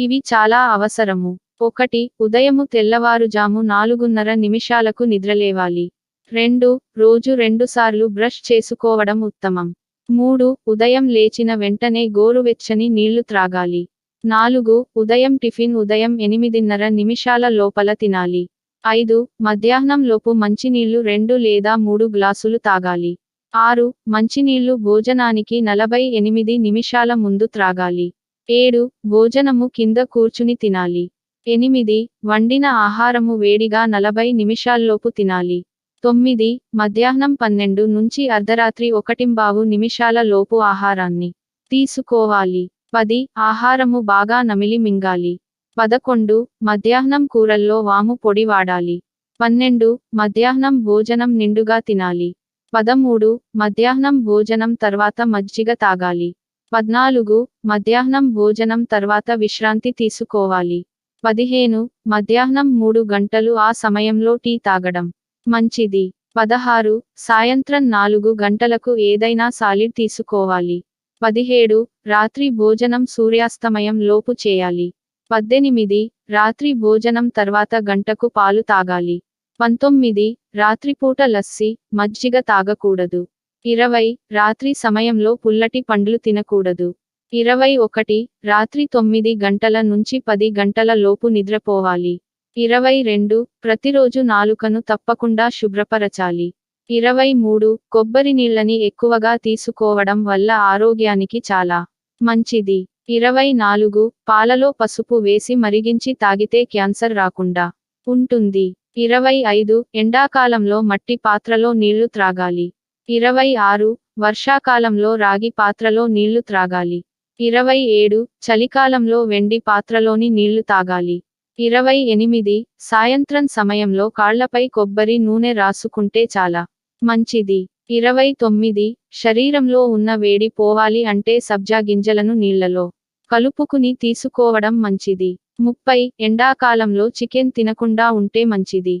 ఇవి చాలా అవసరము. ఒకటి ఉదయము తెల్లవారుజాము నాలుగున్నర నిమిషాలకు నిద్రలేవాలి. రెండు రోజు రెండుసార్లు బ్రష్ చేసుకోవడం ఉత్తమం. మూడు ఉదయం లేచిన వెంటనే గోరువెచ్చని నీళ్ళు త్రాగాలి. నాలుగు ఉదయం టిఫిన్ ఉదయం ఎనిమిదిన్నర నిమిషాల లోపల తినాలి. ఐదు మధ్యాహ్నం లోపు మంచినీళ్ళు రెండు లేదా మూడు గ్లాసులు తాగాలి. ఆరు మంచినీళ్ళు భోజనానికి నలభై ఎనిమిది నిమిషాల ముందు త్రాగాలి. ఏడు భోజనము కింద కూర్చుని తినాలి. ఎనిమిది వండిన ఆహారము వేడిగా నలభై నిమిషాల్లోపు తినాలి. తొమ్మిది మధ్యాహ్నం పన్నెండు నుంచి అర్ధరాత్రి ఒకటింబావు నిమిషాల లోపు ఆహారాన్ని తీసుకోవాలి. పది ఆహారము బాగా నమిలి మింగాలి. పదకొండు మధ్యాహ్నం కూరల్లో వాము పొడి వాడాలి. పన్నెండు మధ్యాహ్నం భోజనం నిండుగా తినాలి. పదమూడు మధ్యాహ్నం భోజనం తర్వాత మజ్జిగ తాగాలి. పద్నాలుగు మధ్యాహ్నం భోజనం తర్వాత విశ్రాంతి తీసుకోవాలి. పదిహేను మధ్యాహ్నం మూడు గంటలు ఆ సమయంలో టీ తాగడం. మంచిది. పదహారు సాయంత్రం నాలుగు గంటలకు ఏదైనా సాలిడ్ తీసుకోవాలి. పదిహేడు రాత్రి భోజనం సూర్యాస్తమయం లోపు చేయాలి. పద్దెనిమిది రాత్రి భోజనం తర్వాత గంటకు పాలు తాగాలి. పంతొమ్మిది రాత్రిపూట లస్సి మజ్జిగ తాగకూడదు. ఇరవై రాత్రి సమయంలో పుల్లటి పండ్లు తినకూడదు. ఇరవై ఒకటి రాత్రి తొమ్మిది గంటల నుంచి పది గంటల లోపు నిద్రపోవాలి. ఇరవై రెండు ప్రతిరోజు నాలుకను తప్పకుండా శుభ్రపరచాలి. ఇరవై మూడు కొబ్బరి నీళ్ళని ఎక్కువగా తీసుకోవడం వల్ల ఆరోగ్యానికి చాలా మంచిది. ఇరవై నాలుగు పాలలో పసుపు వేసి మరిగించి తాగితే క్యాన్సర్ రాకుండా ఉంటుంది. ఇరవై ఐదు ఎండాకాలంలో మట్టి పాత్రలో నీళ్ళు త్రాగాలి. ఇరవై ఆరు వర్షాకాలంలో రాగి పాత్రలో నీళ్ళు త్రాగాలి. ఇరవై ఏడు చలికాలంలో వెండి పాత్రలోని నీళ్ళు తాగాలి. ఇరవై ఎనిమిది సాయంత్రం సమయంలో కాళ్ళపై కొబ్బరి నూనె రాసుకుంటే చాలా మంచిది. ఇరవై తొమ్మిది శరీరంలో ఉన్న వేడి పోవాలి అంటే సబ్జా గింజలను నీళ్ళలో కలుపుకుని తీసుకోవడం మంచిది. ముప్పై ఎండాకాలంలో చికెన్ తినకుండా ఉంటే మంచిది.